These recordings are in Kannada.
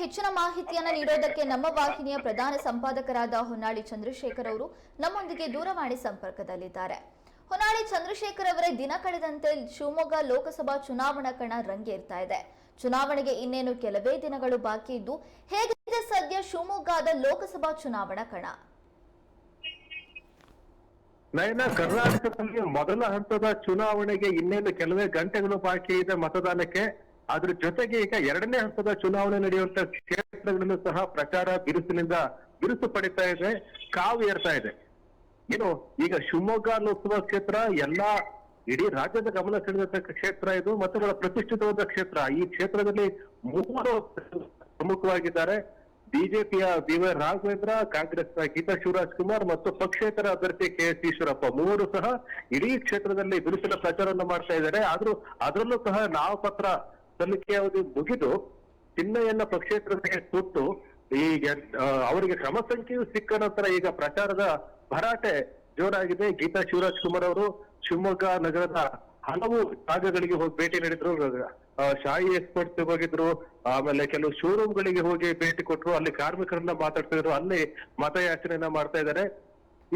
ಹೆಚ್ಚಿನ ಮಾಹಿತಿಯನ್ನ ನೀಡೋದಕ್ಕೆ ನಮ್ಮ ವಾಹಿನಿಯ ಪ್ರಧಾನ ಸಂಪಾದಕರಾದ ಹೊನ್ನಾಳಿ ಚಂದ್ರಶೇಖರ್ ಅವರು ನಮ್ಮೊಂದಿಗೆ ದೂರವಾಣಿ ಸಂಪರ್ಕದಲ್ಲಿದ್ದಾರೆ. ಹೊನ್ನಾಳಿ ಚಂದ್ರಶೇಖರ್ ಅವರೇ ದಿನ ಕಳೆದಂತೆ ಶಿವಮೊಗ್ಗ ಲೋಕಸಭಾ ಚುನಾವಣಾ ಕಣ ರಂಗೇರ್ತಾ ಇದೆ. ಚುನಾವಣೆಗೆ ಇನ್ನೇನು ಕೆಲವೇ ದಿನಗಳು ಬಾಕಿ ಇದ್ದು, ಹೇಗಿದೆ ಸದ್ಯ ಶಿವಮೊಗ್ಗದ ಲೋಕಸಭಾ ಚುನಾವಣಾ ಕಣ? ನಯನ, ಕರ್ನಾಟಕದಲ್ಲಿ ಮೊದಲ ಹಂತದ ಚುನಾವಣೆಗೆ ಇನ್ನೇನು ಕೆಲವೇ ಗಂಟೆಗಳು ಬಾಕಿ ಇದೆ ಮತದಾನಕ್ಕೆ? ಅದ್ರ ಜೊತೆಗೆ ಈಗ ಎರಡನೇ ಹಂತದ ಚುನಾವಣೆ ನಡೆಯುವಂತ ಕ್ಷೇತ್ರಗಳಲ್ಲೂ ಸಹ ಪ್ರಚಾರ ಬಿರುಸಿನಿಂದ ಬಿರುಸು ಪಡಿತಾ ಇದೆ, ಕಾವು ಏರ್ತಾ ಇದೆ. ಏನು, ಈಗ ಶಿವಮೊಗ್ಗ ಲೋಕಸಭಾ ಕ್ಷೇತ್ರ ಎಲ್ಲಾ ಇಡೀ ರಾಜ್ಯದ ಗಮನ ಸೆಳೆದಂತ ಕ್ಷೇತ್ರ ಇದು ಮತ್ತು ಬಹಳ ಪ್ರತಿಷ್ಠಿತವಾದ ಕ್ಷೇತ್ರ. ಈ ಕ್ಷೇತ್ರದಲ್ಲಿ ಮೂವರು ಪ್ರಮುಖವಾಗಿದ್ದಾರೆ. ಬಿಜೆಪಿಯ ಬಿ ವೈ ರಾಘವೇಂದ್ರ, ಕಾಂಗ್ರೆಸ್ನ ಗೀತಾ ಶಿವರಾಜ್ ಕುಮಾರ್ ಮತ್ತು ಪಕ್ಷೇತರ ಅಭ್ಯರ್ಥಿ ಕೆ ಎಸ್ ಈಶ್ವರಪ್ಪ. ಮೂವರು ಸಹ ಇಡೀ ಕ್ಷೇತ್ರದಲ್ಲಿ ಬಿರುಸಿನ ಪ್ರಚಾರವನ್ನು ಮಾಡ್ತಾ ಇದ್ದಾರೆ. ಆದ್ರೂ ಅದರಲ್ಲೂ ಸಹ ನಾಮಪತ್ರ ಸಲ್ಲಿಕೆ ಅವಧಿ ಮುಗಿದು ಚಿಹ್ನೆಯನ್ನ ಪಕ್ಷೇತರರಿಗೆ ಸುಟ್ಟು ಈಗ ಅವರಿಗೆ ಕ್ರಮ ಸಂಖ್ಯೆಯು ಸಿಕ್ಕ ನಂತರ ಈಗ ಪ್ರಚಾರದ ಭರಾಟೆ ಜೋರಾಗಿದೆ. ಗೀತಾ ಶಿವರಾಜ್ ಕುಮಾರ್ ಅವರು ಶಿವಮೊಗ್ಗ ನಗರದ ಹಲವು ಜಾಗಗಳಿಗೆ ಹೋಗಿ ಭೇಟಿ ನೀಡಿದ್ರು. ಶಾಯಿ ಎಕ್ಸ್ಪೋರ್ಟ್ಸ್ ಹೋಗಿದ್ರು. ಆಮೇಲೆ ಕೆಲವು ಶೋರೂಮ್ ಗಳಿಗೆ ಹೋಗಿ ಭೇಟಿ ಕೊಟ್ರು. ಅಲ್ಲಿ ಕಾರ್ಮಿಕರನ್ನ ಮಾತಾಡ್ತಿದ್ರು. ಅಲ್ಲಿ ಮತಯಾಚನೆಯನ್ನ ಮಾಡ್ತಾ ಇದ್ದಾರೆ.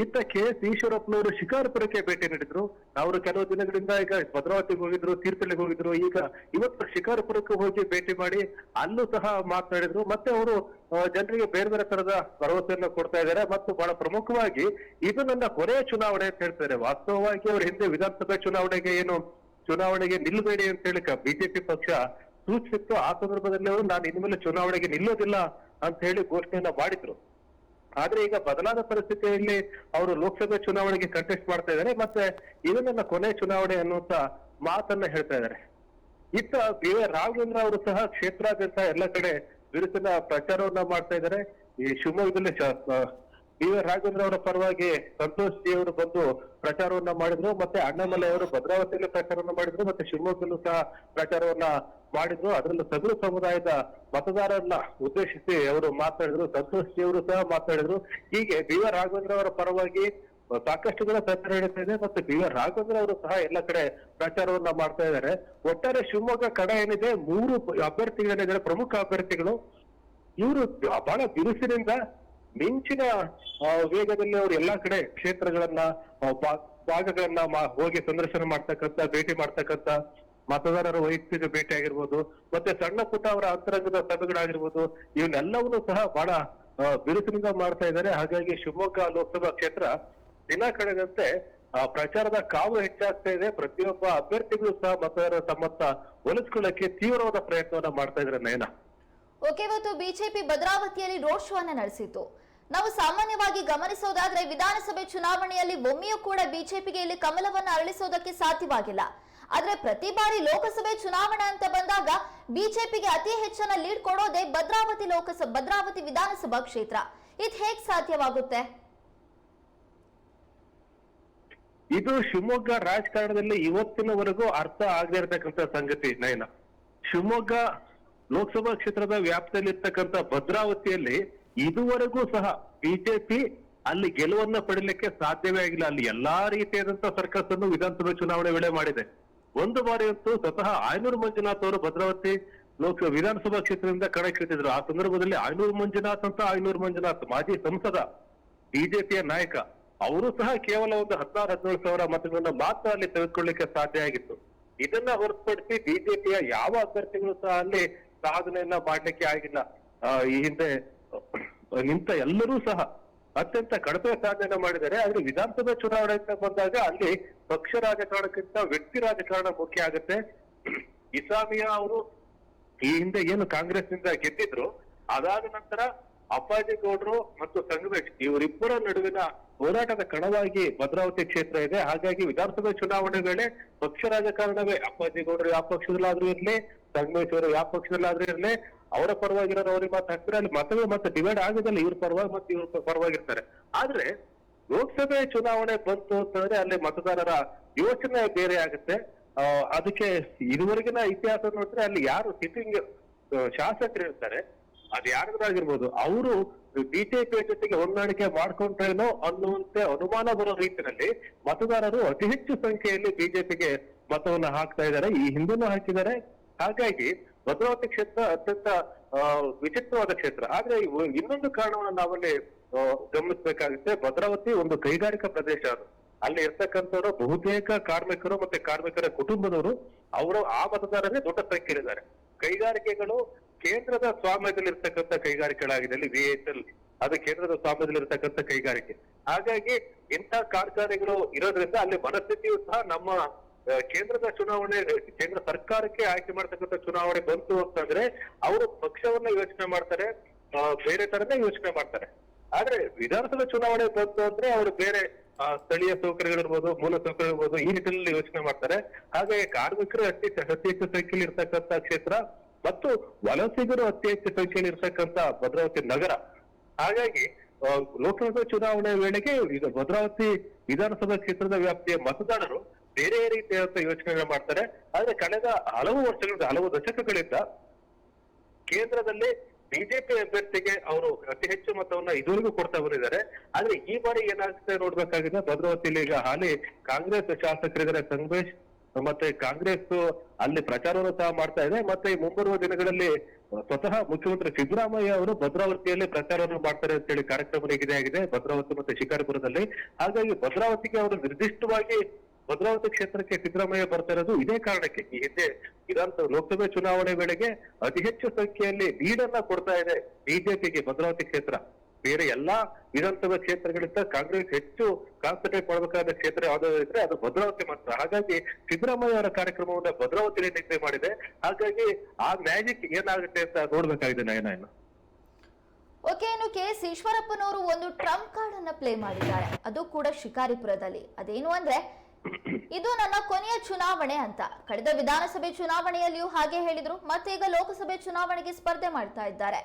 ಇತ್ತ ಕೆ ಎಸ್ ಈಶ್ವರಪ್ಪನವರು ಶಿಕಾರಪುರಕ್ಕೆ ಭೇಟಿ ನೀಡಿದ್ರು. ಅವರು ಕೆಲವು ದಿನಗಳಿಂದ ಈಗ ಭದ್ರಾವತಿಗೆ ಹೋಗಿದ್ರು ತೀರ್ಥಳ್ಳಿಗೆ ಹೋಗಿದ್ರು. ಈಗ ಇವತ್ತು ಶಿಕಾರಪುರಕ್ಕೆ ಹೋಗಿ ಭೇಟಿ ಮಾಡಿ ಅಲ್ಲೂ ಸಹ ಮಾತನಾಡಿದ್ರು. ಮತ್ತೆ ಅವರು ಜನರಿಗೆ ಬೇರೆ ಬೇರೆ ತರದ ಭರವಸೆಯನ್ನು ಕೊಡ್ತಾ ಇದ್ದಾರೆ. ಮತ್ತು ಬಹಳ ಪ್ರಮುಖವಾಗಿ ಇದು ನನ್ನ ಕೊನೆಯ ಚುನಾವಣೆ ಅಂತ ಹೇಳ್ತಾರೆ. ವಾಸ್ತವವಾಗಿ ಅವರು ಹಿಂದೆ ವಿಧಾನಸಭೆ ಚುನಾವಣೆಗೆ ಏನು ಚುನಾವಣೆಗೆ ನಿಲ್ಲಬೇಡಿ ಅಂತ ಹೇಳಿ ಬಿಜೆಪಿ ಪಕ್ಷ ಸೂಚಿಸಿತ್ತು. ಆ ಸಂದರ್ಭದಲ್ಲಿ ಅವರು, ನಾನು ಇನ್ಮೇಲೆ ಚುನಾವಣೆಗೆ ನಿಲ್ಲೋದಿಲ್ಲ ಅಂತ ಹೇಳಿ ಘೋಷಣೆಯನ್ನ ಮಾಡಿದ್ರು. ಆದ್ರೆ ಈಗ ಬದಲಾದ ಪರಿಸ್ಥಿತಿಯಲ್ಲಿ ಅವರು ಲೋಕಸಭೆ ಚುನಾವಣೆಗೆ ಕಂಟೆಸ್ಟ್ ಮಾಡ್ತಾ ಇದ್ದಾರೆ, ಮತ್ತೆ ಇದು ನನ್ನ ಕೊನೆ ಚುನಾವಣೆ ಅನ್ನುವಂತ ಮಾತನ್ನ ಹೇಳ್ತಾ ಇದ್ದಾರೆ. ಇತ್ತ ಬಿ ವೈ ರಾಘವೇಂದ್ರ ಅವರು ಸಹ ಕ್ಷೇತ್ರಾದ್ಯಂತ ಎಲ್ಲ ಕಡೆ ಬಿರುಸಿನ ಪ್ರಚಾರವನ್ನ ಮಾಡ್ತಾ ಇದ್ದಾರೆ. ಈ ಶಿವಮೊಗ್ಗದಲ್ಲಿ ಬಿ ವಿ ರಾಘವೇಂದ್ರ ಅವರ ಪರವಾಗಿ ಸಂತೋಷ್ ಜಿ ಅವರು ಬಂದು ಪ್ರಚಾರವನ್ನ ಮಾಡಿದ್ರು, ಮತ್ತೆ ಅಣ್ಣಾಮಲೈ ಅವರು ಭದ್ರಾವತಿಯಲ್ಲಿ ಪ್ರಚಾರವನ್ನ ಮಾಡಿದ್ರು, ಮತ್ತೆ ಶಿವಮೊಗ್ಗದಲ್ಲೂ ಸಹ ಪ್ರಚಾರವನ್ನ ಮಾಡಿದ್ರು. ಅದರಲ್ಲೂ ಸಗರು ಸಮುದಾಯದ ಮತದಾರರನ್ನ ಉದ್ದೇಶಿಸಿ ಅವರು ಮಾತಾಡಿದ್ರು, ಸಂತೋಷ್ ಜಿ ಅವರು ಸಹ ಮಾತಾಡಿದ್ರು. ಹೀಗೆ ಬಿ ವಿ ರಾಘವೇಂದ್ರ ಅವರ ಪರವಾಗಿ ಸಾಕಷ್ಟು ಕೂಡ ಪ್ರಚಾರ ನಡೀತಾ ಇದೆ, ಮತ್ತೆ ಬಿ ಆರ್ ರಾಘವೇಂದ್ರ ಅವರು ಸಹ ಎಲ್ಲ ಕಡೆ ಪ್ರಚಾರವನ್ನ ಮಾಡ್ತಾ ಇದ್ದಾರೆ. ಒಟ್ಟಾರೆ ಶಿವಮೊಗ್ಗ ಕಡೆ ಏನಿದೆ, ಮೂರು ಅಭ್ಯರ್ಥಿಗಳೇನಿದ್ದಾರೆ ಪ್ರಮುಖ ಅಭ್ಯರ್ಥಿಗಳು. ಇವರು ಬಹಳ ಬಿರುಸಿನಿಂದ ಮಿಂಚಿನ ವೇಗದಲ್ಲಿ ಅವರು ಎಲ್ಲಾ ಕಡೆ ಕ್ಷೇತ್ರಗಳನ್ನ ಭಾಗಗಳನ್ನ ಹೋಗಿ ಸಂದರ್ಶನ ಮಾಡ್ತಕ್ಕಂತ ಭೇಟಿ ಮಾಡ್ತಕ್ಕಂತ ಮತದಾರರ ವೈಯಕ್ತಿಕ ಭೇಟಿ ಆಗಿರ್ಬೋದು ಮತ್ತೆ ಸಣ್ಣ ಪುಟ್ಟ ಅವರ ಅಂತರಂಗದ ಸಭೆಗಳಾಗಿರ್ಬೋದು, ಇವನ್ನೆಲ್ಲವನ್ನೂ ಸಹ ಬಹಳ ಬಿರುಸಿನಿಂದ ಮಾಡ್ತಾ ಇದ್ದಾರೆ. ಹಾಗಾಗಿ ಶಿವಮೊಗ್ಗ ಲೋಕಸಭಾ ಕ್ಷೇತ್ರ ದಿನ ಕಳೆದಂತೆ ಪ್ರಚಾರದ ಕಾವು ಹೆಚ್ಚಾಗ್ತಾ ಇದೆ. ಪ್ರತಿಯೊಬ್ಬ ಅಭ್ಯರ್ಥಿಗಳು ಸಹ ಮತದಾರರ ತಮ್ಮತ್ತ ಒಲಿಸ್ಕೊಳ್ಳಕ್ಕೆ ತೀವ್ರವಾದ ಪ್ರಯತ್ನವನ್ನ ಮಾಡ್ತಾ ಇದ್ದಾರೆ ನಯನ. ಓಕೆ, ಇವತ್ತು ಬಿಜೆಪಿ ಭದ್ರಾವತಿಯಲ್ಲಿ ರೋಡ್ ಶೋ ಅನ್ನ ನಡೆಸಿತು ನಾವು ಸಾಮಾನ್ಯವಾಗಿ ಗಮನಿಸೋದಾದ್ರೆ ವಿಧಾನಸಭೆ ಚುನಾವಣೆಯಲ್ಲಿ ಒಮ್ಮೆಯೂ ಕೂಡ ಬಿಜೆಪಿಗೆ ಇಲ್ಲಿ ಕಮಲವನ್ನ ಅರಳಿಸೋದಕ್ಕೆ ಸಾಧ್ಯವಾಗಿಲ್ಲ. ಆದ್ರೆ ಪ್ರತಿ ಬಾರಿ ಲೋಕಸಭೆ ಚುನಾವಣೆ ಅಂತ ಬಂದಾಗ ಬಿಜೆಪಿಗೆ ಅತಿ ಹೆಚ್ಚಿನ ಲೀಡ್ ಕೊಡೋದೇ ಭದ್ರಾವತಿ ಲೋಕಸಭೆ ಭದ್ರಾವತಿ ವಿಧಾನಸಭಾ ಕ್ಷೇತ್ರ. ಇದು ಹೇಗ್ ಸಾಧ್ಯವಾಗುತ್ತೆ? ಇದು ಶಿವಮೊಗ್ಗ ರಾಜಕಾರಣದಲ್ಲಿ ಇವತ್ತಿನವರೆಗೂ ಅರ್ಥ ಆಗದೆ ಇರತಕ್ಕಂತ ಸಂಗತಿ, ನಯನ. ಶಿವಮೊಗ್ಗ ಲೋಕಸಭಾ ಕ್ಷೇತ್ರದ ವ್ಯಾಪ್ತಿಯಲ್ಲಿರ್ತಕ್ಕಂಥ ಭದ್ರಾವತಿಯಲ್ಲಿ ಇದುವರೆಗೂ ಸಹ ಬಿಜೆಪಿ ಅಲ್ಲಿ ಗೆಲುವನ್ನ ಪಡಿಲಿಕ್ಕೆ ಸಾಧ್ಯವೇ ಆಗಿಲ್ಲ. ಅಲ್ಲಿ ಎಲ್ಲಾ ರೀತಿಯಾದಂತಹ ಸರ್ಕಸ್ ಅನ್ನು ವಿಧಾನಸಭೆ ಚುನಾವಣೆ ವೇಳೆ ಮಾಡಿದೆ. ಒಂದು ಬಾರಿ ಅಂತೂ ಸ್ವತಃ ಆಯನೂರು ಮಂಜುನಾಥ್ ಅವರು ಭದ್ರಾವತಿ ಲೋಕ ವಿಧಾನಸಭಾ ಕ್ಷೇತ್ರದಿಂದ ಕಣಕ್ಕಿಳಿದ್ರು ಆ ಸಂದರ್ಭದಲ್ಲಿ ಆಯನೂರು ಮಂಜುನಾಥ್ ಅಂತ ಆಯನೂರು ಮಂಜುನಾಥ್, ಮಾಜಿ ಸಂಸದ ಬಿಜೆಪಿಯ ನಾಯಕ, ಅವರು ಸಹ ಕೇವಲ ಒಂದು ಹದಿನಾರು, ಹದಿನೇಳು ಸಾವಿರ ಮತಗಳನ್ನ ಮಾತ್ರ ಅಲ್ಲಿ ತೆಗೆದುಕೊಳ್ಳಿಕ್ಕೆ ಸಾಧ್ಯ ಆಗಿತ್ತು. ಇದನ್ನ ಹೊರತುಪಡಿಸಿ ಬಿಜೆಪಿಯ ಯಾವ ಅಭ್ಯರ್ಥಿಗಳು ಸಹ ಅಲ್ಲಿ ಸಾಧನೆಯನ್ನ ಮಾಡ್ಲಿಕ್ಕೆ ಆಗಿಲ್ಲ. ಈ ಹಿಂದೆ ನಿಂತ ಎಲ್ಲರೂ ಸಹ ಅತ್ಯಂತ ಕಡಿಮೆ ಸಾಧನೆ ಮಾಡಿದ್ದಾರೆ. ಆದ್ರೆ ವಿಧಾನಸಭೆ ಚುನಾವಣೆ ಅಂತ ಬಂದಾಗ ಅಲ್ಲಿ ಪಕ್ಷ ರಾಜಕಾರಣಕ್ಕಿಂತ ವ್ಯಕ್ತಿ ರಾಜಕಾರಣ ಮುಖ್ಯ ಆಗುತ್ತೆ. ಇಸಾಮಿಯಾ ಅವರು ಈ ಹಿಂದೆ ಏನು ಕಾಂಗ್ರೆಸ್ನಿಂದ ಗೆದ್ದಿದ್ರು, ಅದಾದ ನಂತರ ಅಪ್ಪಾಜಿ ಗೌಡ್ರು ಮತ್ತು ಸಂಗಮೇಶ್ ಇವರಿಬ್ಬರ ನಡುವಿನ ಹೋರಾಟದ ಕಣವಾಗಿ ಭದ್ರಾವತಿ ಕ್ಷೇತ್ರ ಇದೆ. ಹಾಗಾಗಿ ವಿಧಾನಸಭೆ ಚುನಾವಣೆ ವೇಳೆ ಪಕ್ಷ ರಾಜಕಾರಣವೇ. ಅಪ್ಪಾಜಿ ಗೌಡ್ರು ಯಾವ ಪಕ್ಷದಲ್ಲಾದ್ರೂ ಇರಲಿ, ಸಂಗಮೇಶ್ ಅವರು ಯಾವ ಪಕ್ಷದಲ್ಲಾದ್ರೂ ಇರ್ಲಿ ಅವರ ಪರವಾಗಿರೋರು ಅವ್ರಿಗೆ ಮಾತ್ರ ಹಾಕ್ತಾರೆ ಅಲ್ಲಿ ಮತಗಳು ಮತ್ತೆ ಡಿವೈಡ್ ಆಗೋದಿಲ್ಲ ಇವ್ರ ಪರವಾಗಿ ಮತ್ತೆ ಇವ್ರ ಪರವಾಗಿರ್ತಾರೆ. ಆದ್ರೆ ಲೋಕಸಭೆ ಚುನಾವಣೆ ಬಂತು ಅಂತಂದ್ರೆ ಅಲ್ಲಿ ಮತದಾರರ ಯೋಚನೆ ಬೇರೆ ಆಗುತ್ತೆ. ಅದಕ್ಕೆ ಇದುವರೆಗಿನ ಇತಿಹಾಸ ನೋಡಿದ್ರೆ ಅಲ್ಲಿ ಯಾರು ಸಿಟ್ಟಿಂಗ್ ಶಾಸಕರು ಇರ್ತಾರೆ. ಅದು ಯಾರಾಗಿರ್ಬೋದು ಅವರು ಬಿಜೆಪಿ ಜೊತೆಗೆ ಹೊಂದಾಣಿಕೆ ಮಾಡ್ಕೊಂಡ್ರೇನೋ ಅನ್ನುವಂತೆ ಅನುಮಾನ ಬರೋ ರೀತಿಯಲ್ಲಿ ಮತದಾರರು ಅತಿ ಹೆಚ್ಚು ಸಂಖ್ಯೆಯಲ್ಲಿ ಬಿಜೆಪಿಗೆ ಮತವನ್ನ ಹಾಕ್ತಾ ಇದ್ದಾರೆ. ಈ ಹಿಂದೆನೂ ಹಾಕಿದ್ದಾರೆ. ಹಾಗಾಗಿ ಭದ್ರಾವತಿ ಕ್ಷೇತ್ರ ಅತ್ಯಂತ ವಿಚಿತ್ರವಾದ ಕ್ಷೇತ್ರ. ಆದ್ರೆ ಇನ್ನೊಂದು ಕಾರಣವನ್ನು ನಾವಲ್ಲಿ ಗಮನಿಸಬೇಕಾಗುತ್ತೆ. ಭದ್ರಾವತಿ ಒಂದು ಕೈಗಾರಿಕಾ ಪ್ರದೇಶ ಅದು. ಅಲ್ಲಿ ಇರ್ತಕ್ಕಂಥವ್ರು ಬಹುತೇಕ ಕಾರ್ಮಿಕರು ಮತ್ತೆ ಕಾರ್ಮಿಕರ ಕುಟುಂಬದವರು, ಅವರು ಆ ಮತದಾರರೇ ದೊಡ್ಡ ಸಂಖ್ಯೆಯಲ್ಲಿದ್ದಾರೆ. ಕೈಗಾರಿಕೆಗಳು ಕೇಂದ್ರದ ಸ್ವಾಮ್ಯದಲ್ಲಿ ಇರ್ತಕ್ಕಂಥ ಕೈಗಾರಿಕೆಗಳಾಗಿದೆ. ಅಲ್ಲಿ ವಿ ಎಚ್ ಎಲ್ ಅದು ಕೇಂದ್ರದ ಸ್ವಾಮ್ಯದಲ್ಲಿ ಇರ್ತಕ್ಕಂಥ ಕೈಗಾರಿಕೆ. ಹಾಗಾಗಿ ಇಂಥ ಕಾರ್ಖಾನೆಗಳು ಇರೋದ್ರಿಂದ ಅಲ್ಲಿ ಮನಸ್ಥಿತಿಯು ಸಹ ನಮ್ಮ ಕೇಂದ್ರದ ಚುನಾವಣೆ, ಕೇಂದ್ರ ಸರ್ಕಾರಕ್ಕೆ ಆಯ್ಕೆ ಮಾಡ್ತಕ್ಕಂಥ ಚುನಾವಣೆ ಬಂತು ಅಂತಂದ್ರೆ ಅವರು ಪಕ್ಷವನ್ನ ಯೋಚನೆ ಮಾಡ್ತಾರೆ ಬೇರೆ ತರನೇ ಯೋಚನೆ ಮಾಡ್ತಾರೆ. ಆದ್ರೆ ವಿಧಾನಸಭೆ ಚುನಾವಣೆ ಬಂತು ಅಂದ್ರೆ ಅವರು ಬೇರೆ ಸ್ಥಳೀಯ ಸೌಕರ್ಯಗಳಿರ್ಬೋದು ಮೂಲ ಸೌಕರ್ಯ ಇರ್ಬೋದು, ಈ ನಿಟ್ಟಿನಲ್ಲಿ ಯೋಚನೆ ಮಾಡ್ತಾರೆ. ಹಾಗಾಗಿ ಕಾರ್ಮಿಕರು ಅತಿ ಅತಿ ಹೆಚ್ಚು ಸಂಖ್ಯೆಯಲ್ಲಿ ಇರ್ತಕ್ಕಂಥ ಕ್ಷೇತ್ರ ಮತ್ತು ವಲಸಿಗರು ಅತಿ ಹೆಚ್ಚು ಸಂಖ್ಯೆಯಲ್ಲಿ ಇರ್ತಕ್ಕಂಥ ಭದ್ರಾವತಿ ನಗರ. ಹಾಗಾಗಿ ಲೋಕಸಭೆ ಚುನಾವಣೆ ವೇಳೆಗೆ ಈಗ ಭದ್ರಾವತಿ ವಿಧಾನಸಭಾ ಕ್ಷೇತ್ರದ ವ್ಯಾಪ್ತಿಯ ಮತದಾರರು ಬೇರೆ ರೀತಿಯಾದಂತಹ ಯೋಚನೆಗಳು ಮಾಡ್ತಾರೆ. ಆದ್ರೆ ಕಳೆದ ಹಲವು ವರ್ಷಗಳಿಂದ, ಹಲವು ದಶಕಗಳಿಂದ ಕೇಂದ್ರದಲ್ಲಿ ಬಿಜೆಪಿ ಅಭ್ಯರ್ಥಿಗೆ ಅವರು ಅತಿ ಹೆಚ್ಚು ಮತವನ್ನ ಇದುವರೆಗೂ ಕೊಡ್ತಾ ಬಂದಿದ್ದಾರೆ. ಆದ್ರೆ ಈ ಬಾರಿ ಏನಾಗುತ್ತೆ ನೋಡ್ಬೇಕಾಗಿದೆ? ಭದ್ರಾವತಿಯಲ್ಲಿ ಈಗ ಹಾಲಿ ಕಾಂಗ್ರೆಸ್ ಶಾಸಕರಿದ್ದಾರೆ. ಸಂಗಮೇಶ್ ಮತ್ತೆ ಕಾಂಗ್ರೆಸ್ ಅಲ್ಲಿ ಪ್ರಚಾರವನ್ನು ಸಹ ಮಾಡ್ತಾ ಇದೆ. ಮತ್ತೆ ಮುಂಬರುವ ದಿನಗಳಲ್ಲಿ ಸ್ವತಃ ಮುಖ್ಯಮಂತ್ರಿ ಸಿದ್ದರಾಮಯ್ಯ ಅವರು ಭದ್ರಾವತಿಯಲ್ಲಿ ಪ್ರಚಾರವನ್ನು ಮಾಡ್ತಾರೆ ಅಂತ ಹೇಳಿ ಕಾರ್ಯಕ್ರಮ ಆಗಿದೆ. ಭದ್ರಾವತಿ ಮತ್ತೆ ಶಿಕಾರಿಪುರದಲ್ಲಿ. ಹಾಗಾಗಿ ಭದ್ರಾವತಿಗೆ ಅವರು ನಿರ್ದಿಷ್ಟವಾಗಿ ಭದ್ರಾವತಿ ಕ್ಷೇತ್ರಕ್ಕೆ ಸಿದ್ದರಾಮಯ್ಯ ಬರ್ತಾ ಇರೋದು ಇದೇ ಕಾರಣಕ್ಕೆ. ಈ ಹಿಂದೆ ಇದಂತ ಲೋಕಸಭೆ ಚುನಾವಣೆ ವೇಳೆಗೆ ಅತಿ ಹೆಚ್ಚು ಸಂಖ್ಯೆಯಲ್ಲಿ ಲೀಡನ್ನ ಕೊಡ್ತಾ ಇದೆ ಬಿಜೆಪಿಗೆ ಭದ್ರಾವತಿ ಕ್ಷೇತ್ರ. ಬೇರೆ ಎಲ್ಲಾ ವಿಧಾನಸಭಾ ಕ್ಷೇತ್ರಗಳಿಂದ ಕಾಂಗ್ರೆಸ್ ಹೆಚ್ಚು ಕಾನ್ಸಂಟ್ರೇಟ್ ಮಾಡಬೇಕಾದ ಕ್ಷೇತ್ರ ಯಾವ್ದಾದ್ರು ಇದ್ರೆ ಅದು ಭದ್ರಾವತಿ ಮಾತ್ರ. ಹಾಗಾಗಿ ಸಿದ್ದರಾಮಯ್ಯ ಅವರ ಕಾರ್ಯಕ್ರಮವನ್ನ ಭದ್ರಾವತಿಯಲ್ಲಿ ನಿಗದಿ ಮಾಡಿದೆ. ಹಾಗಾಗಿ ಆ ಮ್ಯಾಜಿಕ್ ಏನಾಗುತ್ತೆ ಅಂತ ನೋಡ್ಬೇಕಾಗಿದೆ ನಯನ ಇನ್ನು. ಓಕೆ, ಇನ್ನು ಕೆ ಎಸ್ ಈಶ್ವರಪ್ಪನವರು ಒಂದು ಟ್ರಂಪ್ ಕಾರ್ಡ್ ಅನ್ನ ಪ್ಲೇ ಮಾಡಿದ್ದಾರೆ. ಅದು ಕೂಡ ಶಿಕಾರಿಪುರದಲ್ಲಿ. ಅದೇನು ಅಂದ್ರೆ ಇದು ನನ್ನ ಕೊನೆಯ ಚುನಾವಣೆ ಅಂತ. ಕಳೆದ ವಿಧಾನಸಭೆ ಚುನಾವಣೆಯಲ್ಲಿಯೂ ಹಾಗೆ ಹೇಳಿದ್ರು ಮತ್ತೆ ಈಗ ಲೋಕಸಭೆ ಚುನಾವಣೆಗೆ ಸ್ಪರ್ಧೆ ಮಾಡ್ತಾ ಇದ್ದಾರೆ.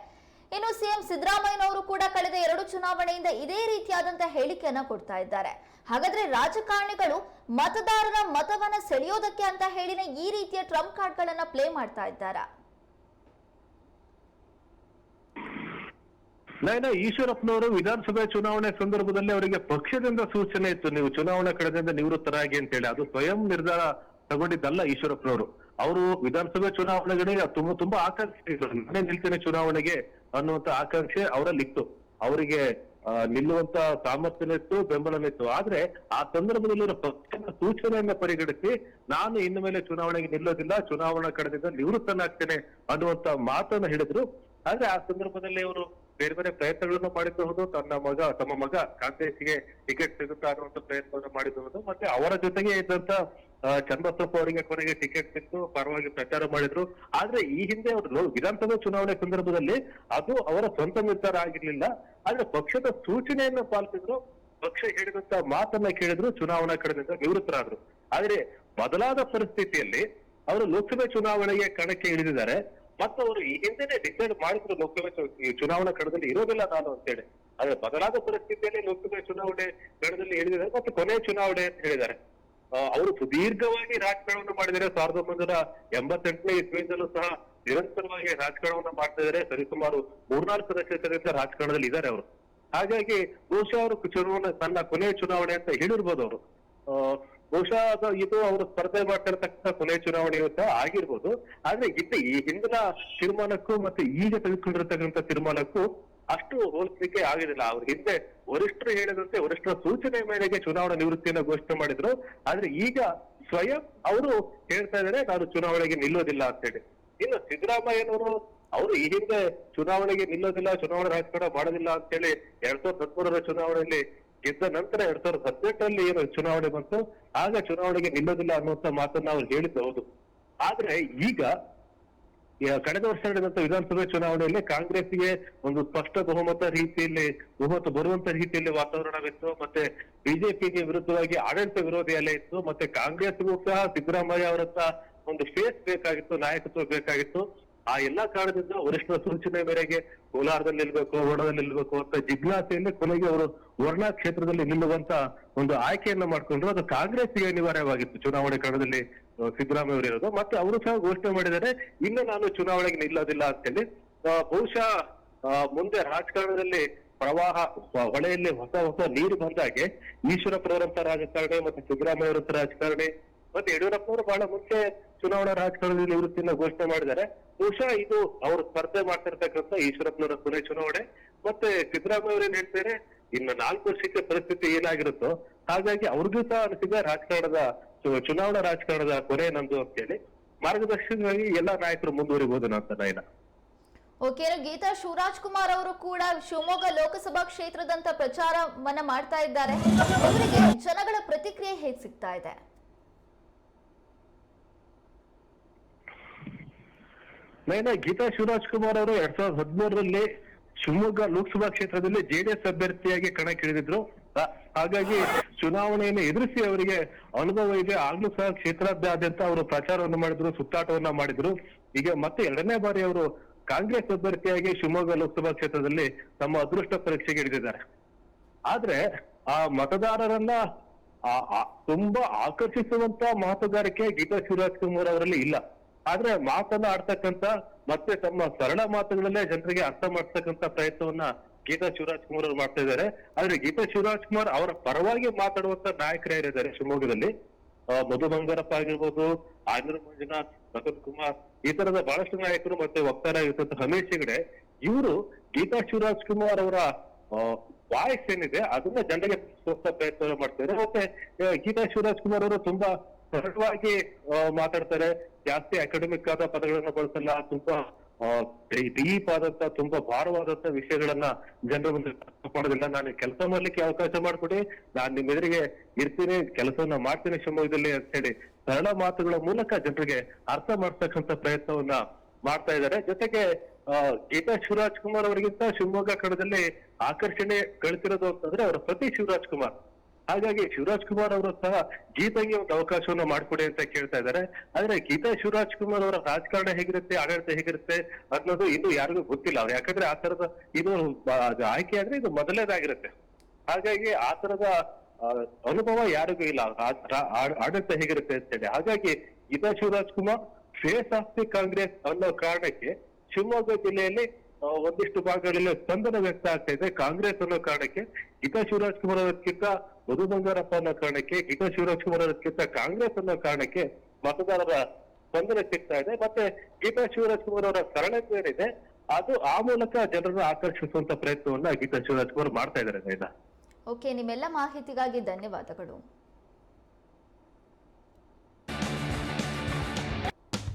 ಇನ್ನು ಸಿಎಂ ಸಿದ್ದರಾಮಯ್ಯನವರು ಕೂಡ ಕಳೆದ ಎರಡು ಚುನಾವಣೆಯಿಂದ ಇದೇ ರೀತಿಯಾದಂತಹ ಹೇಳಿಕೆಯನ್ನ ಕೊಡ್ತಾ ಇದ್ದಾರೆ. ಹಾಗಾದ್ರೆ ರಾಜಕಾರಣಿಗಳು ಮತದಾರರ ಮತವನ್ನ ಸೆಳೆಯೋದಕ್ಕೆ ಅಂತ ಹೇಳಿನ ಈ ರೀತಿಯ ಟ್ರಂಪ್ ಕಾರ್ಡ್ಗಳನ್ನ ಪ್ಲೇ ಮಾಡ್ತಾ ಇದ್ದಾರಾ? ನಯನ ಈಶ್ವರಪ್ಪನವರು ವಿಧಾನಸಭೆ ಚುನಾವಣೆ ಸಂದರ್ಭದಲ್ಲಿ ಅವರಿಗೆ ಪಕ್ಷದಿಂದ ಸೂಚನೆ ಇತ್ತು. ನೀವು ಚುನಾವಣಾ ಕಡೆದಿಂದ ನಿವೃತ್ತರಾಗಿ ಅಂತ ಹೇಳಿ. ಅದು ಸ್ವಯಂ ನಿರ್ಧಾರ ತಗೊಂಡಿದ್ದಲ್ಲ ಈಶ್ವರಪ್ಪನವರು. ಅವರು ವಿಧಾನಸಭೆ ಚುನಾವಣೆಗಳಿಗೆ ತುಂಬಾ ತುಂಬಾ ಆಕಾಂಕ್ಷೆ. ನಾನೇ ನಿಲ್ತೇನೆ ಚುನಾವಣೆಗೆ ಅನ್ನುವಂತ ಆಕಾಂಕ್ಷೆ ಅವರಲ್ಲಿತ್ತು. ಅವರಿಗೆ ನಿಲ್ಲುವಂತ ಸಾಮರ್ಥ್ಯನಿತ್ತು ಬೆಂಬಲನಿತ್ತು ಆದ್ರೆ ಆ ಸಂದರ್ಭದಲ್ಲಿ ಪಕ್ಷದ ಸೂಚನೆಯನ್ನ ಪರಿಗಣಿಸಿ, ನಾನು ಇನ್ನು ಮೇಲೆ ಚುನಾವಣೆಗೆ ನಿಲ್ಲೋದಿಲ್ಲ, ಚುನಾವಣಾ ಕಡೆದಿಂದ ನಿವೃತ್ತನಾಗ್ತೇನೆ ಅನ್ನುವಂತ ಮಾತನ್ನ ಹೇಳಿದ್ರು ಆದ್ರೆ ಆ ಸಂದರ್ಭದಲ್ಲಿ ಅವರು ಬೇರೆ ಬೇರೆ ಪ್ರಯತ್ನಗಳನ್ನು ಮಾಡಿದ್ದು ತನ್ನ ಮಗ, ತಮ್ಮ ಮಗ ಕಾಂಗ್ರೆಸ್ಗೆ ಟಿಕೆಟ್ ಸಿಗುತ್ತಾ ಅನ್ನುವಂತ ಪ್ರಯತ್ನವನ್ನು ಮಾಡಿದ್ದು ಮತ್ತೆ ಅವರ ಜೊತೆಗೆ ಇದ್ದಂತ ಚಂದ್ರಸಪ್ಪ ಅವರಿಗೆ ಕೊನೆಗೆ ಟಿಕೆಟ್ ಸಿಕ್ತು. ಪರವಾಗಿ ಪ್ರಚಾರ ಮಾಡಿದ್ರು. ಆದ್ರೆ ಈ ಹಿಂದೆ ಅವರು ವಿಧಾನಸಭೆ ಚುನಾವಣೆ ಸಂದರ್ಭದಲ್ಲಿ ಅದು ಅವರ ಸ್ವಂತ ನಿರ್ಧಾರ ಆಗಿರ್ಲಿಲ್ಲ. ಆದ್ರೆ ಪಕ್ಷದ ಸೂಚನೆಯನ್ನು ಪಾಲಿಸಿದ್ರು. ಪಕ್ಷ ಹೇಳಿದಂತ ಮಾತನ್ನ ಕೇಳಿದ್ರು, ಚುನಾವಣಾ ಕಡೆಯಿಂದ ನಿವೃತ್ತರಾದ್ರು. ಆದ್ರೆ ಬದಲಾದ ಪರಿಸ್ಥಿತಿಯಲ್ಲಿ ಅವರು ಲೋಕಸಭೆ ಚುನಾವಣೆಗೆ ಕಣಕ್ಕೆ ಇಳಿದಿದ್ದಾರೆ. ಮತ್ತು ಅವರು ಈ ಹಿಂದೆನೆ ಡಿಸೈಡ್ ಮಾಡಿದ್ರು ಲೋಕಸಭೆ ಚುನಾವಣಾ ಕಣದಲ್ಲಿ ಇರೋದಿಲ್ಲ ನಾನು ಅಂತೇಳಿ. ಆದ್ರೆ ಬದಲಾದ ಪರಿಸ್ಥಿತಿಯಲ್ಲಿ ಲೋಕಸಭೆ ಚುನಾವಣೆ ಕಣದಲ್ಲಿ ಹೇಳಿದ್ದಾರೆ ಮತ್ತು ಕೊನೆ ಚುನಾವಣೆ ಅಂತ ಹೇಳಿದ್ದಾರೆ. ಅವರು ಸುದೀರ್ಘವಾಗಿ ರಾಜಕಾರಣವನ್ನು ಮಾಡಿದರೆ ಸಾವಿರದ ಒಂಬೈನೂರ ಎಂಬತ್ತೆಂಟನೇ ಇಸ್ವಿಯಿಂದಲೂ ಸಹ ನಿರಂತರವಾಗಿ ರಾಜಕಾರಣವನ್ನು ಮಾಡ್ತಾ ಇದ್ದಾರೆ. ಸರಿಸುಮಾರು ಮೂರ್ನಾಲ್ಕು ದಶಕದಿಂದ ರಾಜಕಾರಣದಲ್ಲಿ ಇದ್ದಾರೆ ಅವರು. ಹಾಗಾಗಿ ಬಹುಶಃ ಅವರು ಚುನಾವಣೆ, ತನ್ನ ಕೊನೆಯ ಚುನಾವಣೆ ಅಂತ ಹೇಳಿರ್ಬೋದು ಅವರು. ಬಹುಶಃ ಅದು ಇದು ಅವರು ಸ್ಪರ್ಧೆ ಮಾಡ್ತಿರ್ತಕ್ಕಂಥ ಕೊನೆ ಚುನಾವಣೆ ಸಹ ಆಗಿರ್ಬೋದು. ಆದ್ರೆ ಇದ್ದ ಈ ಹಿಂದಿನ ತೀರ್ಮಾನಕ್ಕೂ ಮತ್ತೆ ಈಗ ತೆಗೆದುಕೊಂಡಿರ್ತಕ್ಕಂಥ ತೀರ್ಮಾನಕ್ಕೂ ಅಷ್ಟು ಹೋಲಿಸಲಿಕ್ಕೆ ಆಗಿರಲಿಲ್ಲ ಅವ್ರ ಹಿಂದೆ ವರಿಷ್ಠರು ಹೇಳಿದಂತೆ ವರಿಷ್ಠರ ಸೂಚನೆ ಮೇರೆಗೆ ಚುನಾವಣಾ ನಿವೃತ್ತಿಯನ್ನು ಘೋಷಣೆ ಮಾಡಿದ್ರು. ಆದ್ರೆ ಈಗ ಸ್ವಯಂ ಅವರು ಹೇಳ್ತಾ ಇದ್ದಾರೆ ನಾನು ಚುನಾವಣೆಗೆ ನಿಲ್ಲೋದಿಲ್ಲ ಅಂತ ಹೇಳಿ ಇನ್ನು ಸಿದ್ದರಾಮಯ್ಯನವರು ಅವರು ಈ ಹಿಂದೆ ಚುನಾವಣೆಗೆ ನಿಲ್ಲೋದಿಲ್ಲ, ಚುನಾವಣೆ ರಾಜಕಾರಣ ಮಾಡೋದಿಲ್ಲ ಅಂತ ಹೇಳಿ ಎರಡ್ ಸಾವಿರದ ಹದಿಮೂರರ ಚುನಾವಣೆಯಲ್ಲಿ ಗೆದ್ದ ನಂತರ ಎರಡ್ ಸಾವಿರದ ಹದಿನೆಂಟರಲ್ಲಿ ಏನು ಚುನಾವಣೆ ಬಂತು? ಆಗ ಚುನಾವಣೆಗೆ ನಿಲ್ಲೋದಿಲ್ಲ ಅನ್ನುವಂತ ಮಾತನ್ನ ಅವ್ರು ಹೇಳಿದ್ದು ಹೌದು. ಆದ್ರೆ ಈಗ ಕಳೆದ ವರ್ಷ ನಡೆದಂತ ವಿಧಾನಸಭೆ ಚುನಾವಣೆಯಲ್ಲಿ ಕಾಂಗ್ರೆಸ್ಗೆ ಒಂದು ಸ್ಪಷ್ಟ ಬಹುಮತ ರೀತಿಯಲ್ಲಿ, ಬಹುಮತ ಬರುವಂತ ರೀತಿಯಲ್ಲಿ ವಾತಾವರಣವಿತ್ತು ಮತ್ತೆ ಬಿಜೆಪಿಗೆ ವಿರುದ್ಧವಾಗಿ ಆಡಳಿತ ವಿರೋಧಿ ಅಲೆ ಇತ್ತು, ಮತ್ತೆ ಕಾಂಗ್ರೆಸ್ಗೂ ಸಹ ಸಿದ್ದರಾಮಯ್ಯ ಅವರಂತ ಒಂದು ಫೇಸ್ ಬೇಕಾಗಿತ್ತು, ನಾಯಕತ್ವ ಬೇಕಾಗಿತ್ತು. ಆ ಎಲ್ಲಾ ಕಾರಣದಿಂದ ವರಿಷ್ಠರ ಸೂಚನೆ ಮೇರೆಗೆ ಕೋಲಾರದಲ್ಲಿ ನಿಲ್ಬೇಕು ವರ್ಣದಲ್ಲಿ ನಿಲ್ಬೇಕು ಅಂತ ಜಿಜ್ಞಾಸೆಯಲ್ಲಿ ಕೊನೆಗೆ ಅವರು ವರ್ಣ ಕ್ಷೇತ್ರದಲ್ಲಿ ನಿಲ್ಲುವಂತ ಒಂದು ಆಯ್ಕೆಯನ್ನ ಮಾಡ್ಕೊಂಡ್ರು. ಅದು ಕಾಂಗ್ರೆಸ್ಗೆ ಅನಿವಾರ್ಯವಾಗಿತ್ತು ಚುನಾವಣೆ ಕಣದಲ್ಲಿ ಸಿದ್ದರಾಮಯ್ಯ ಅವರು ಇರೋದು. ಮತ್ತೆ ಅವರು ಸಹ ಘೋಷಣೆ ಮಾಡಿದ್ದಾರೆ, ಇನ್ನು ನಾನು ಚುನಾವಣೆಗೆ ನಿಲ್ಲೋದಿಲ್ಲ ಅಂತೇಳಿ. ಹೇಳಿ ಬಹುಶಃ ಮುಂದೆ ರಾಜಕಾರಣದಲ್ಲಿ ಪ್ರವಾಹ ಹೊಳೆಯಲ್ಲಿ ಹೊಸ ಹೊಸ ನೀರು ಬಂದಾಗೆ ಈಶ್ವರಪ್ಪರವರಂತ ರಾಜಕಾರಣಿ, ಮತ್ತೆ ಸಿದ್ದರಾಮಯ್ಯ ಅವರಂತ ರಾಜಕಾರಣಿ, ಮತ್ತೆ ಯಡಿಯೂರಪ್ಪನವರು ಬಹಳ ಮುಂಚೆ ಚುನಾವಣಾ ರಾಜಕಾರಣದಲ್ಲಿ ನಿವೃತ್ತಿಯನ್ನ ಘೋಷಣೆ ಮಾಡಿದ್ದಾರೆ. ಬಹುಶಃ ಇದು ಅವರು ಸ್ಪರ್ಧೆ ಮಾಡ್ತಿರ್ತಕ್ಕಂಥ ಈಶ್ವರಪ್ಪನವರ ಕೊನೆ ಚುನಾವಣೆ. ಮತ್ತೆ ಸಿದ್ದರಾಮಯ್ಯ ಅವರೇನ್ ಹೇಳ್ತಾರೆ? ಇನ್ನು ನಾಲ್ಕು ವರ್ಷಕ್ಕೆ ಪರಿಸ್ಥಿತಿ ಏನಾಗಿರುತ್ತೋ, ಹಾಗಾಗಿ ಅವ್ರಿಗೂ ಸಹ ಅನಿಸಿದ ರಾಜಕಾರಣದ ಚುನಾವಣಾ ರಾಜಕಾರಣದ ಕೊನೆ ಅಂತ ಹೇಳಿ ಮಾರ್ಗದರ್ಶನವಾಗಿ ಎಲ್ಲಾ ನಾಯಕರು ಮುಂದುವರಿಬಹುದು ಅಂತ ನಯನ ಓಕೆ ಗೀತಾ ಶಿವರಾಜ್ ಕುಮಾರ್ ಅವರು ಕೂಡ ಶಿವಮೊಗ್ಗ ಲೋಕಸಭಾ ಕ್ಷೇತ್ರದಂತ ಪ್ರಚಾರವನ್ನ ಮಾಡ್ತಾ ಇದ್ದಾರೆ. ಜನಗಳ ಪ್ರತಿಕ್ರಿಯೆ ಹೇಗೆ ಸಿಗ್ತಾ ಇದೆ? ನಯನ ಗೀತಾ ಶಿವರಾಜ್ ಕುಮಾರ್ ಅವರು ಎರಡ್ ಸಾವಿರದ ಹದಿಮೂರರಲ್ಲಿ ಶಿವಮೊಗ್ಗ ಲೋಕಸಭಾ ಕ್ಷೇತ್ರದಲ್ಲಿ ಜೆಡಿಎಸ್ ಅಭ್ಯರ್ಥಿಯಾಗಿ ಕಣಕ್ಕಿಳಿದಿದ್ರು ಹಾಗಾಗಿ ಚುನಾವಣೆಯನ್ನು ಎದುರಿಸಿ ಅವರಿಗೆ ಅನುಭವ ಇದೆ. ಆಗ್ಲೂ ಸಹ ಕ್ಷೇತ್ರಾದ್ಯಂತ ಅವರು ಪ್ರಚಾರವನ್ನು ಮಾಡಿದ್ರು, ಸುತ್ತಾಟವನ್ನ ಮಾಡಿದ್ರು. ಈಗ ಮತ್ತೆ ಎರಡನೇ ಬಾರಿ ಅವರು ಕಾಂಗ್ರೆಸ್ ಅಭ್ಯರ್ಥಿಯಾಗಿ ಶಿವಮೊಗ್ಗ ಲೋಕಸಭಾ ಕ್ಷೇತ್ರದಲ್ಲಿ ತಮ್ಮ ಅದೃಷ್ಟ ಪರೀಕ್ಷೆಗೆ ಇಳಿದಿದ್ದಾರೆ. ಆದ್ರೆ ಆ ಮತದಾರರನ್ನ ತುಂಬಾ ಆಕರ್ಷಿಸುವಂತ ಮಾತುಗಾರಿಕೆ ಗೀತಾ ಶಿವರಾಜ್ ಕುಮಾರ್ ಅವರಲ್ಲಿ ಇಲ್ಲ. ಆದ್ರೆ ಮಾತನ್ನ ಆಡ್ತಕ್ಕಂತ ಮತ್ತೆ ತಮ್ಮ ಸರಳ ಮಾತುಗಳಲ್ಲೇ ಜನರಿಗೆ ಅರ್ಥ ಮಾಡ್ತಕ್ಕಂತ ಪ್ರಯತ್ನವನ್ನ ಗೀತಾ ಶಿವರಾಜ್ ಕುಮಾರ್ ಅವರು ಮಾಡ್ತಾ ಇದ್ದಾರೆ. ಆದ್ರೆ ಗೀತಾ ಶಿವರಾಜ್ ಕುಮಾರ್ ಅವರ ಪರವಾಗಿ ಮಾತಾಡುವಂತ ನಾಯಕರೇ ಇದ್ದಾರೆ ಶಿವಮೊಗ್ಗದಲ್ಲಿ? ಮಧು ಬಂಗಾರಪ್ಪ ಆಗಿರ್ಬೋದು ಆಂಧ್ರ ಮಂಜುನಾಥ್ ನಕಲ್ ಕುಮಾರ್, ಈ ತರದ ಬಹಳಷ್ಟು ನಾಯಕರು ಮತ್ತೆ ವಕ್ತಾರ ಆಗಿರ್ತಂತ ರಮೇಶ್ ಹೆಗಡೆ. ಇವರು ಗೀತಾ ಶಿವರಾಜ್ ಕುಮಾರ್ ಅವರ ವಾಯ್ಸ್ ಏನಿದೆ ಅದನ್ನ ಜನರಿಗೆ ಸ್ವಲ್ಪ ಪ್ರಯತ್ನ ಮಾಡ್ತಾರೆ ಮತ್ತೆ ಗೀತಾ ಶಿವರಾಜ್ ಕುಮಾರ್ ಅವರು ತುಂಬಾ ಸರಳವಾಗಿ ಮಾತಾಡ್ತಾರೆ. ಜಾಸ್ತಿ ಅಕಾಡೆಮಿಕ್ ಆದ ಪದಗಳನ್ನ ಬಳಸಲ್ಲ, ತುಂಬಾ ಡೀಪ್ ಆದಂತ ತುಂಬಾ ಭಾರವಾದಂತ ವಿಷಯಗಳನ್ನ ಜನರ ಮುಂದೆ ಮಾಡೋದಿಲ್ಲ ನಾನು ಕೆಲಸ ಮಾಡ್ಲಿಕ್ಕೆ ಅವಕಾಶ ಮಾಡ್ಕೊಡಿ. ನಾನ್ ನಿಮ್ ಎದುರಿಗೆ ಇರ್ತೀನಿ, ಕೆಲಸವನ್ನ ಮಾಡ್ತೀನಿ ಶಿವಮೊಗ್ಗದಲ್ಲಿ ಅಂತ ಹೇಳಿ ಸರಳ ಮಾತುಗಳ ಮೂಲಕ ಜನರಿಗೆ ಅರ್ಥ ಮಾಡ್ತಕ್ಕಂತ ಪ್ರಯತ್ನವನ್ನ ಮಾಡ್ತಾ ಇದ್ದಾರೆ. ಜೊತೆಗೆ ಗೀತಾ ಶಿವರಾಜ್ ಕುಮಾರ್ ಅವರಿಗಿಂತ ಶಿವಮೊಗ್ಗ ಕಣದಲ್ಲಿ ಆಕರ್ಷಣೆ ಗಳಿಸಿರೋದು ಅಂತಂದ್ರೆ ಅವರ ಪತಿ ಶಿವರಾಜ್ ಕುಮಾರ್. ಹಾಗಾಗಿ ಶಿವರಾಜ್ ಕುಮಾರ್ ಅವರು ಸಹ ಗೀತೆಗೆ ಒಂದು ಅವಕಾಶವನ್ನ ಮಾಡಿಕೊಡಿ ಅಂತ ಕೇಳ್ತಾ ಇದ್ದಾರೆ. ಆದ್ರೆ ಗೀತಾ ಶಿವರಾಜ್ ಕುಮಾರ್ ಅವರ ರಾಜಕಾರಣ ಹೇಗಿರುತ್ತೆ, ಆಡಳಿತ ಹೇಗಿರುತ್ತೆ ಅನ್ನೋದು ಇದು ಯಾರಿಗೂ ಗೊತ್ತಿಲ್ಲ ಅವ್ರು. ಯಾಕಂದ್ರೆ ಆ ತರದ ಇದು ಆಯ್ಕೆ ಆದ್ರೆ ಇದು ಮೊದಲನೇದಾಗಿರುತ್ತೆ. ಹಾಗಾಗಿ ಆ ತರದ ಅನುಭವ ಯಾರಿಗೂ ಇಲ್ಲ. ಆಡಳಿತ ಹೇಗಿರುತ್ತೆ ಅಂತ ಹೇಳಿ ಹಾಗಾಗಿ Geetha Shivaraj Kumar face of the Congress ಅನ್ನೋ ಕಾರಣಕ್ಕೆ ಶಿವಮೊಗ್ಗ ಜಿಲ್ಲೆಯಲ್ಲಿ ಒಂದಿಷ್ಟು ಭಾಗಗಳಲ್ಲಿ ಸ್ಪಂದನ ವ್ಯಕ್ತ ಆಗ್ತಾ ಇದೆ. ಕಾಂಗ್ರೆಸ್ ಅನ್ನೋ ಕಾರಣಕ್ಕೆ ಗೀತಾ ಶಿವರಾಜ್ ಕುಮಾರ್ ಅವರಕ್ಕಿಂತ ಮಧು ಬಂಗಾರಪ್ಪ ಅನ್ನೋ ಕಾರಣಕ್ಕೆ ಗೀತಾ ಶಿವರಾಜ್ ಕುಮಾರ್ ಅವರಕ್ಕಿಂತ ಕಾಂಗ್ರೆಸ್ ಅನ್ನೋ ಕಾರಣಕ್ಕೆ ಮತದಾರರ ಸ್ಪಂದನೆ ಸಿಗ್ತಾ ಇದೆ. ಮತ್ತೆ ಗೀತಾ ಶಿವರಾಜ್ ಕುಮಾರ್ ಅವರ ಸರಳತೆ ಅದು ಆ ಮೂಲಕ ಜನರನ್ನು ಆಕರ್ಷಿಸುವಂತ ಪ್ರಯತ್ನವನ್ನ ಗೀತಾ ಶಿವರಾಜ್ ಕುಮಾರ್ ಮಾಡ್ತಾ ಇದ್ದಾರೆ ಓಕೆ, ನಿಮ್ಮೆಲ್ಲ ಮಾಹಿತಿಗಾಗಿ ಧನ್ಯವಾದಗಳು.